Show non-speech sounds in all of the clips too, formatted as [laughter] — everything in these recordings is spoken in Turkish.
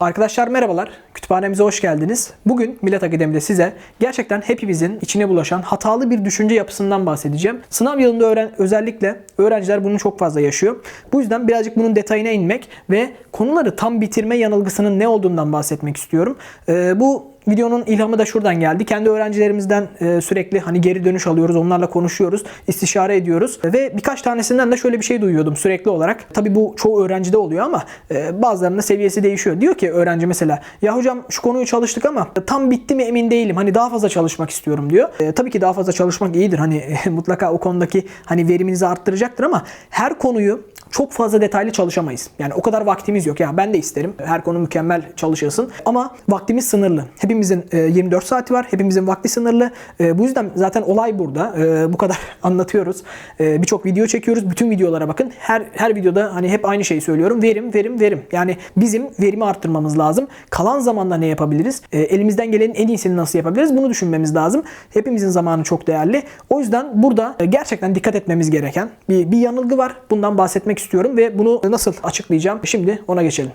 Arkadaşlar merhabalar. Kütüphanemize hoş geldiniz. Bugün Millet Akademi'de size gerçekten hepimizin içine bulaşan hatalı bir düşünce yapısından bahsedeceğim. Sınav yılında öğren özellikle öğrenciler bunu çok fazla yaşıyor. Bu yüzden birazcık bunun detayına inmek ve konuları tam bitirme yanılgısının ne olduğundan bahsetmek istiyorum. Ee, bu Videonun ilhamı da şuradan geldi. Kendi öğrencilerimizden e, sürekli hani geri dönüş alıyoruz, onlarla konuşuyoruz, istişare ediyoruz ve birkaç tanesinden de şöyle bir şey duyuyordum sürekli olarak. Tabii bu çoğu öğrencide oluyor ama e, bazılarının seviyesi değişiyor. Diyor ki öğrenci mesela ya hocam şu konuyu çalıştık ama tam bitti mi emin değilim. Hani daha fazla çalışmak istiyorum diyor. E, tabii ki daha fazla çalışmak iyidir. Hani [laughs] mutlaka o konudaki hani veriminizi arttıracaktır ama her konuyu çok fazla detaylı çalışamayız. Yani o kadar vaktimiz yok. Ya ben de isterim her konu mükemmel çalışılsın ama vaktimiz sınırlı. Hepimizin e, 24 saati var. Hepimizin vakti sınırlı. E, bu yüzden zaten olay burada. E, bu kadar [laughs] anlatıyoruz. E, Birçok video çekiyoruz. Bütün videolara bakın. Her her videoda hani hep aynı şeyi söylüyorum. Verim, verim, verim. Yani bizim verimi arttırmamız lazım. Kalan zamanda ne yapabiliriz? E, elimizden gelenin en iyisini nasıl yapabiliriz? Bunu düşünmemiz lazım. Hepimizin zamanı çok değerli. O yüzden burada e, gerçekten dikkat etmemiz gereken bir, bir yanılgı var. Bundan bahsetmek istiyorum ve bunu nasıl açıklayacağım? Şimdi ona geçelim.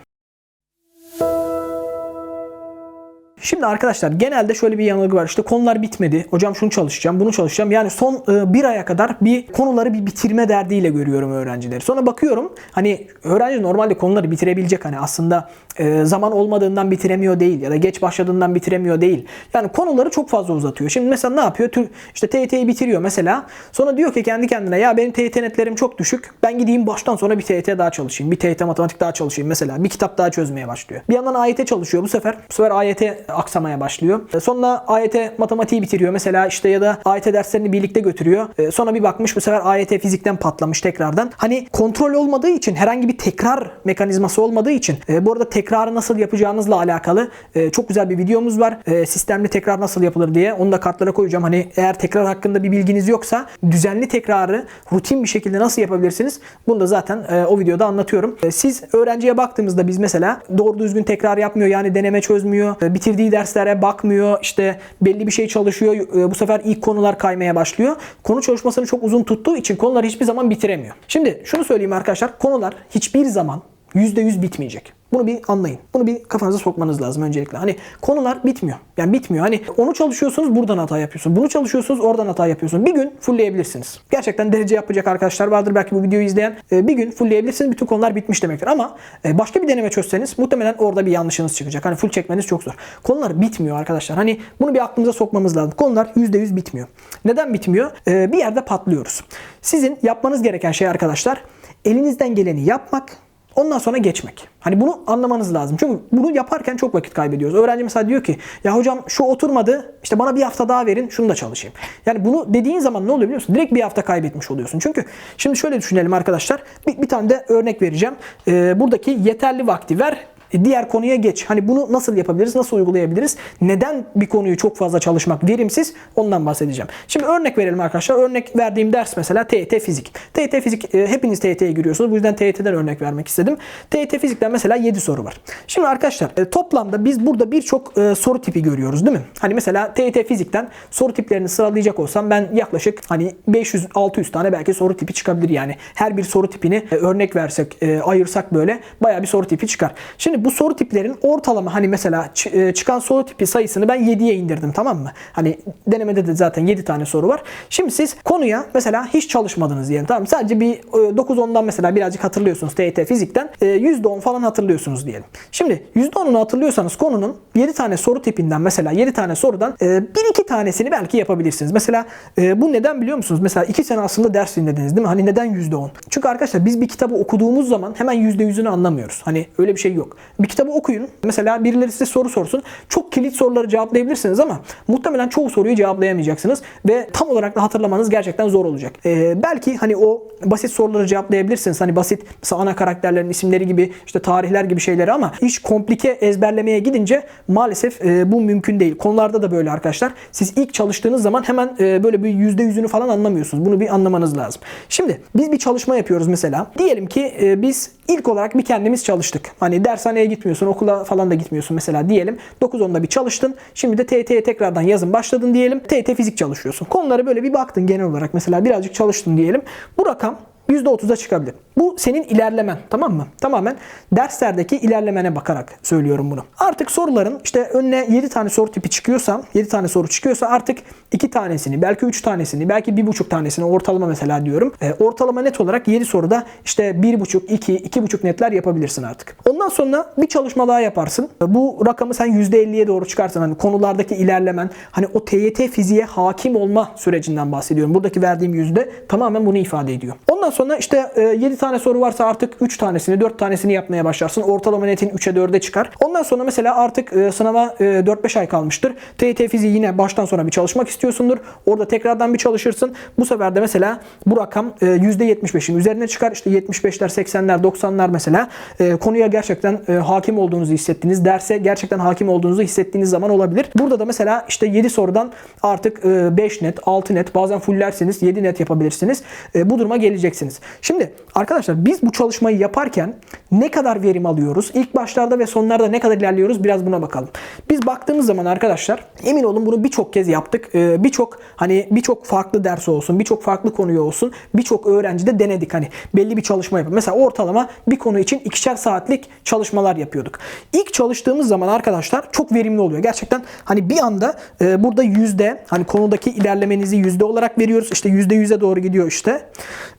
Şimdi arkadaşlar genelde şöyle bir yanılgı var. İşte konular bitmedi. Hocam şunu çalışacağım, bunu çalışacağım. Yani son e, bir aya kadar bir konuları bir bitirme derdiyle görüyorum öğrencileri. Sonra bakıyorum hani öğrenci normalde konuları bitirebilecek hani aslında e, zaman olmadığından bitiremiyor değil ya da geç başladığından bitiremiyor değil. Yani konuları çok fazla uzatıyor. Şimdi mesela ne yapıyor? Tür, işte TYT'yi bitiriyor mesela. Sonra diyor ki kendi kendine ya benim TYT netlerim çok düşük. Ben gideyim baştan sonra bir TYT daha çalışayım. Bir TYT matematik daha çalışayım mesela. Bir kitap daha çözmeye başlıyor. Bir yandan AYT çalışıyor bu sefer. Bu sefer AYT aksamaya başlıyor. E, Sonra AYT matematiği bitiriyor mesela işte ya da AYT derslerini birlikte götürüyor. E, Sonra bir bakmış bu sefer AYT fizikten patlamış tekrardan. Hani kontrol olmadığı için herhangi bir tekrar mekanizması olmadığı için e, bu arada tekrarı nasıl yapacağınızla alakalı çok güzel bir videomuz var. Sistemli tekrar nasıl yapılır diye. Onu da kartlara koyacağım. Hani eğer tekrar hakkında bir bilginiz yoksa düzenli tekrarı rutin bir şekilde nasıl yapabilirsiniz? Bunu da zaten o videoda anlatıyorum. Siz öğrenciye baktığımızda biz mesela doğru düzgün tekrar yapmıyor. Yani deneme çözmüyor. e, Bitirdiği derslere bakmıyor. işte belli bir şey çalışıyor. E, Bu sefer ilk konular kaymaya başlıyor. Konu çalışmasını çok uzun tuttuğu için konuları hiçbir zaman bitiremiyor. Şimdi şunu söyleyeyim arkadaşlar. Konular hiçbir zaman %100 bitmeyecek. Bunu bir anlayın. Bunu bir kafanıza sokmanız lazım öncelikle. Hani konular bitmiyor. Yani bitmiyor. Hani onu çalışıyorsunuz buradan hata yapıyorsunuz. Bunu çalışıyorsunuz oradan hata yapıyorsunuz. Bir gün fullleyebilirsiniz. Gerçekten derece yapacak arkadaşlar vardır belki bu videoyu izleyen. E, Bir gün fullleyebilirsiniz. Bütün konular bitmiş demektir. Ama e, başka bir deneme çözseniz muhtemelen orada bir yanlışınız çıkacak. Hani full çekmeniz çok zor. Konular bitmiyor arkadaşlar. Hani bunu bir aklımıza sokmamız lazım. Konular %100 bitmiyor. Neden bitmiyor? E, Bir yerde patlıyoruz. Sizin yapmanız gereken şey arkadaşlar elinizden geleni yapmak, Ondan sonra geçmek. Hani bunu anlamanız lazım. Çünkü bunu yaparken çok vakit kaybediyoruz. Öğrenci mesela diyor ki ya hocam şu oturmadı işte bana bir hafta daha verin şunu da çalışayım. Yani bunu dediğin zaman ne oluyor biliyor musun? Direkt bir hafta kaybetmiş oluyorsun. Çünkü şimdi şöyle düşünelim arkadaşlar. Bir, bir tane de örnek vereceğim. Ee, buradaki yeterli vakti ver diğer konuya geç. Hani bunu nasıl yapabiliriz? Nasıl uygulayabiliriz? Neden bir konuyu çok fazla çalışmak verimsiz? Ondan bahsedeceğim. Şimdi örnek verelim arkadaşlar. Örnek verdiğim ders mesela TYT fizik. TYT fizik e, hepiniz TYT'ye giriyorsunuz. Bu yüzden TYT'den örnek vermek istedim. TYT fizikten mesela 7 soru var. Şimdi arkadaşlar e, toplamda biz burada birçok e, soru tipi görüyoruz değil mi? Hani mesela TYT fizikten soru tiplerini sıralayacak olsam ben yaklaşık hani 500-600 tane belki soru tipi çıkabilir yani. Her bir soru tipini e, örnek versek, e, ayırsak böyle bayağı bir soru tipi çıkar. Şimdi bu soru tiplerin ortalama hani mesela e, çıkan soru tipi sayısını ben 7'ye indirdim tamam mı? Hani denemede de zaten 7 tane soru var. Şimdi siz konuya mesela hiç çalışmadınız diyelim tamam mı? Sadece bir e, 9-10'dan mesela birazcık hatırlıyorsunuz TYT fizikten. E, %10 falan hatırlıyorsunuz diyelim. Şimdi %10'unu hatırlıyorsanız konunun 7 tane soru tipinden mesela 7 tane sorudan 1-2 tanesini belki yapabilirsiniz. Mesela e, bu neden biliyor musunuz? Mesela 2 sene aslında ders dinlediniz değil mi? Hani neden %10? Çünkü arkadaşlar biz bir kitabı okuduğumuz zaman hemen %100'ünü anlamıyoruz. Hani öyle bir şey yok. Bir kitabı okuyun. Mesela birileri size soru sorsun. Çok kilit soruları cevaplayabilirsiniz ama muhtemelen çoğu soruyu cevaplayamayacaksınız ve tam olarak da hatırlamanız gerçekten zor olacak. Ee, belki hani o basit soruları cevaplayabilirsiniz. Hani basit ana karakterlerin isimleri gibi işte tarihler gibi şeyleri ama iş komplike ezberlemeye gidince maalesef e, bu mümkün değil. Konularda da böyle arkadaşlar. Siz ilk çalıştığınız zaman hemen e, böyle bir %100'ünü falan anlamıyorsunuz. Bunu bir anlamanız lazım. Şimdi biz bir çalışma yapıyoruz mesela. Diyelim ki e, biz ilk olarak bir kendimiz çalıştık. Hani dershaneye gitmiyorsun, okula falan da gitmiyorsun mesela diyelim. 9-10'da bir çalıştın. Şimdi de TYT'ye tekrardan yazın başladın diyelim. TYT fizik çalışıyorsun. Konulara böyle bir baktın genel olarak mesela birazcık çalıştın diyelim. Bu rakam %30'a çıkabilir. Bu senin ilerlemen tamam mı? Tamamen derslerdeki ilerlemene bakarak söylüyorum bunu. Artık soruların işte önüne 7 tane soru tipi çıkıyorsa 7 tane soru çıkıyorsa artık 2 tanesini belki 3 tanesini belki 1,5 tanesini ortalama mesela diyorum. E, ortalama net olarak 7 soruda işte 1,5 2 2,5 netler yapabilirsin artık. Ondan sonra bir çalışma daha yaparsın. E, Bu rakamı sen %50'ye doğru çıkarsın. Hani konulardaki ilerlemen hani o TYT fiziğe hakim olma sürecinden bahsediyorum. Buradaki verdiğim yüzde tamamen bunu ifade ediyor. Ondan sonra işte e, 7 tane soru varsa artık 3 tanesini 4 tanesini yapmaya başlarsın. Ortalama netin 3'e 4'e çıkar. Ondan sonra mesela artık e, sınava e, 4-5 ay kalmıştır. TYT fiziği yine baştan sona bir çalışmak istiyorsundur. Orada tekrardan bir çalışırsın. Bu sefer de mesela bu rakam e, %75'in üzerine çıkar. İşte 75'ler, 80'ler, 90'lar mesela e, konuya gerçekten e, hakim olduğunuzu hissettiğiniz, derse gerçekten hakim olduğunuzu hissettiğiniz zaman olabilir. Burada da mesela işte 7 sorudan artık e, 5 net, 6 net, bazen fullersiniz, 7 net yapabilirsiniz. E, bu duruma geleceksiniz. Şimdi arkadaşlar biz bu çalışmayı yaparken ne kadar verim alıyoruz? İlk başlarda ve sonlarda ne kadar ilerliyoruz? Biraz buna bakalım. Biz baktığımız zaman arkadaşlar emin olun bunu birçok kez yaptık. E, birçok hani birçok farklı ders olsun, birçok farklı konuya olsun, birçok öğrencide denedik. Hani belli bir çalışma yapalım. Mesela ortalama bir konu için ikişer saatlik çalışmalar yapıyorduk. İlk çalıştığımız zaman arkadaşlar çok verimli oluyor. Gerçekten hani bir anda e, burada yüzde hani konudaki ilerlemenizi yüzde olarak veriyoruz. İşte yüzde yüze doğru gidiyor işte.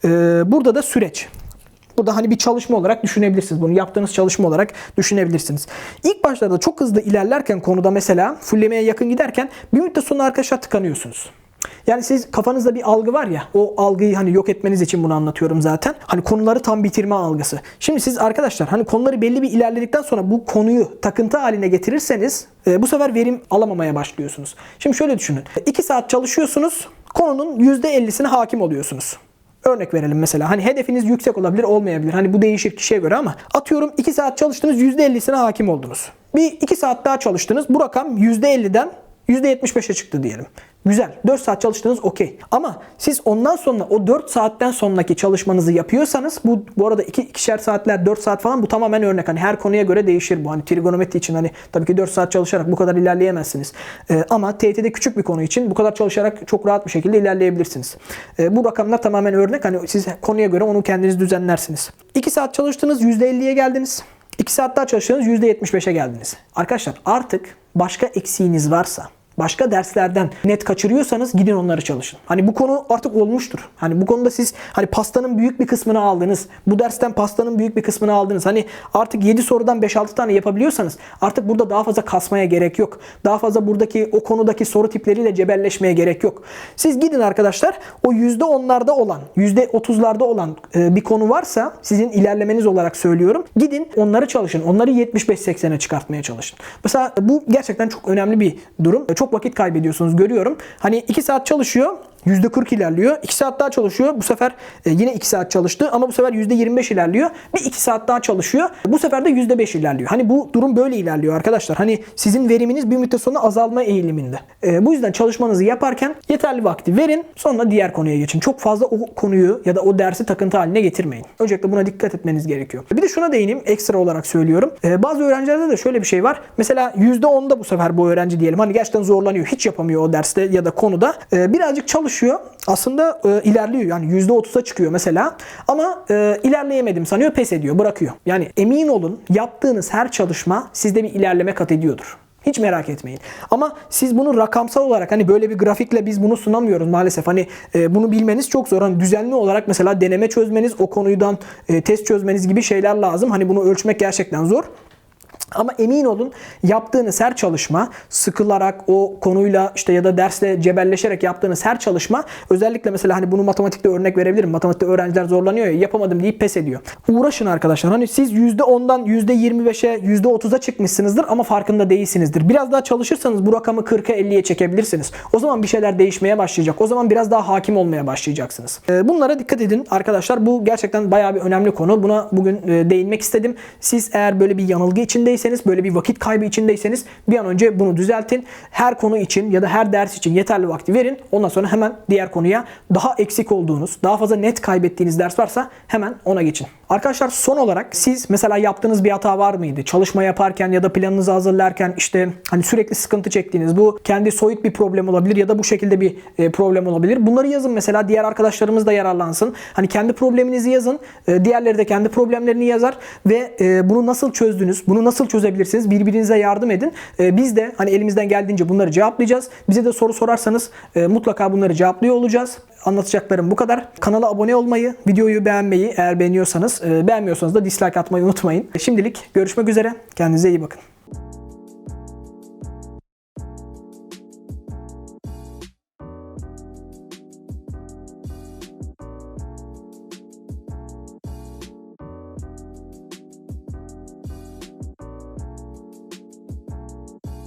E, burada da süreç. Burada hani bir çalışma olarak düşünebilirsiniz. Bunu yaptığınız çalışma olarak düşünebilirsiniz. İlk başlarda çok hızlı ilerlerken konuda mesela fullemeye yakın giderken bir müddet sonra arkadaşlar tıkanıyorsunuz. Yani siz kafanızda bir algı var ya o algıyı hani yok etmeniz için bunu anlatıyorum zaten. Hani konuları tam bitirme algısı. Şimdi siz arkadaşlar hani konuları belli bir ilerledikten sonra bu konuyu takıntı haline getirirseniz e, bu sefer verim alamamaya başlıyorsunuz. Şimdi şöyle düşünün. 2 saat çalışıyorsunuz konunun %50'sine hakim oluyorsunuz. Örnek verelim mesela. Hani hedefiniz yüksek olabilir, olmayabilir. Hani bu değişir kişiye göre ama atıyorum 2 saat çalıştınız %50'sine hakim oldunuz. Bir 2 saat daha çalıştınız. Bu rakam %50'den %75'e çıktı diyelim. Güzel. 4 saat çalıştınız okey. Ama siz ondan sonra o 4 saatten sonraki çalışmanızı yapıyorsanız bu bu arada 2 iki, ikişer saatler 4 saat falan bu tamamen örnek. Hani her konuya göre değişir bu. Hani trigonometri için hani tabii ki 4 saat çalışarak bu kadar ilerleyemezsiniz. Ee, ama TYT'de küçük bir konu için bu kadar çalışarak çok rahat bir şekilde ilerleyebilirsiniz. Ee, bu rakamlar tamamen örnek. Hani siz konuya göre onu kendiniz düzenlersiniz. 2 saat çalıştınız %50'ye geldiniz. 2 saat daha çalıştınız %75'e geldiniz. Arkadaşlar artık başka eksiğiniz varsa başka derslerden net kaçırıyorsanız gidin onları çalışın. Hani bu konu artık olmuştur. Hani bu konuda siz hani pastanın büyük bir kısmını aldınız. Bu dersten pastanın büyük bir kısmını aldınız. Hani artık 7 sorudan 5-6 tane yapabiliyorsanız artık burada daha fazla kasmaya gerek yok. Daha fazla buradaki o konudaki soru tipleriyle cebelleşmeye gerek yok. Siz gidin arkadaşlar o %10'larda olan, %30'larda olan e, bir konu varsa sizin ilerlemeniz olarak söylüyorum. Gidin onları çalışın. Onları 75-80'e çıkartmaya çalışın. Mesela bu gerçekten çok önemli bir durum. Çok vakit kaybediyorsunuz görüyorum. Hani 2 saat çalışıyor. %40 ilerliyor. 2 saat daha çalışıyor. Bu sefer e, yine 2 saat çalıştı ama bu sefer %25 ilerliyor. Bir 2 saat daha çalışıyor. Bu sefer de %5 ilerliyor. Hani bu durum böyle ilerliyor arkadaşlar. Hani sizin veriminiz bir müddet sonra azalma eğiliminde. E, bu yüzden çalışmanızı yaparken yeterli vakti verin. Sonra diğer konuya geçin. Çok fazla o konuyu ya da o dersi takıntı haline getirmeyin. Öncelikle buna dikkat etmeniz gerekiyor. Bir de şuna değineyim ekstra olarak söylüyorum. E, bazı öğrencilerde de şöyle bir şey var. Mesela %10'da bu sefer bu öğrenci diyelim. Hani gerçekten zorlanıyor. Hiç yapamıyor o derste ya da konuda. E, birazcık çalışıyor. Aslında e, ilerliyor. Yani %30'a çıkıyor mesela. Ama e, ilerleyemedim sanıyor. Pes ediyor. Bırakıyor. Yani emin olun yaptığınız her çalışma sizde bir ilerleme kat ediyordur. Hiç merak etmeyin. Ama siz bunu rakamsal olarak hani böyle bir grafikle biz bunu sunamıyoruz maalesef. Hani e, bunu bilmeniz çok zor. Hani düzenli olarak mesela deneme çözmeniz, o konuydan e, test çözmeniz gibi şeyler lazım. Hani bunu ölçmek gerçekten zor. Ama emin olun yaptığınız her çalışma sıkılarak o konuyla işte ya da dersle cebelleşerek yaptığınız her çalışma özellikle mesela hani bunu matematikte örnek verebilirim. Matematikte öğrenciler zorlanıyor ya yapamadım deyip pes ediyor. Uğraşın arkadaşlar. Hani siz %10'dan %25'e %30'a çıkmışsınızdır ama farkında değilsinizdir. Biraz daha çalışırsanız bu rakamı 40'a 50'ye çekebilirsiniz. O zaman bir şeyler değişmeye başlayacak. O zaman biraz daha hakim olmaya başlayacaksınız. Ee, Bunlara dikkat edin arkadaşlar. Bu gerçekten bayağı bir önemli konu. Buna bugün e, değinmek istedim. Siz eğer böyle bir yanılgı içindeyseniz içindeyseniz, böyle bir vakit kaybı içindeyseniz bir an önce bunu düzeltin. Her konu için ya da her ders için yeterli vakti verin. Ondan sonra hemen diğer konuya daha eksik olduğunuz, daha fazla net kaybettiğiniz ders varsa hemen ona geçin. Arkadaşlar son olarak siz mesela yaptığınız bir hata var mıydı? Çalışma yaparken ya da planınızı hazırlarken işte hani sürekli sıkıntı çektiğiniz bu kendi soyut bir problem olabilir ya da bu şekilde bir e, problem olabilir. Bunları yazın mesela diğer arkadaşlarımız da yararlansın. Hani kendi probleminizi yazın. E, diğerleri de kendi problemlerini yazar ve e, bunu nasıl çözdünüz? Bunu nasıl çözebilirsiniz? Birbirinize yardım edin. E, biz de hani elimizden geldiğince bunları cevaplayacağız. Bize de soru sorarsanız e, mutlaka bunları cevaplıyor olacağız. Anlatacaklarım bu kadar. Kanala abone olmayı, videoyu beğenmeyi eğer beğeniyorsanız, e, beğenmiyorsanız da dislike atmayı unutmayın. Şimdilik görüşmek üzere. Kendinize iyi bakın.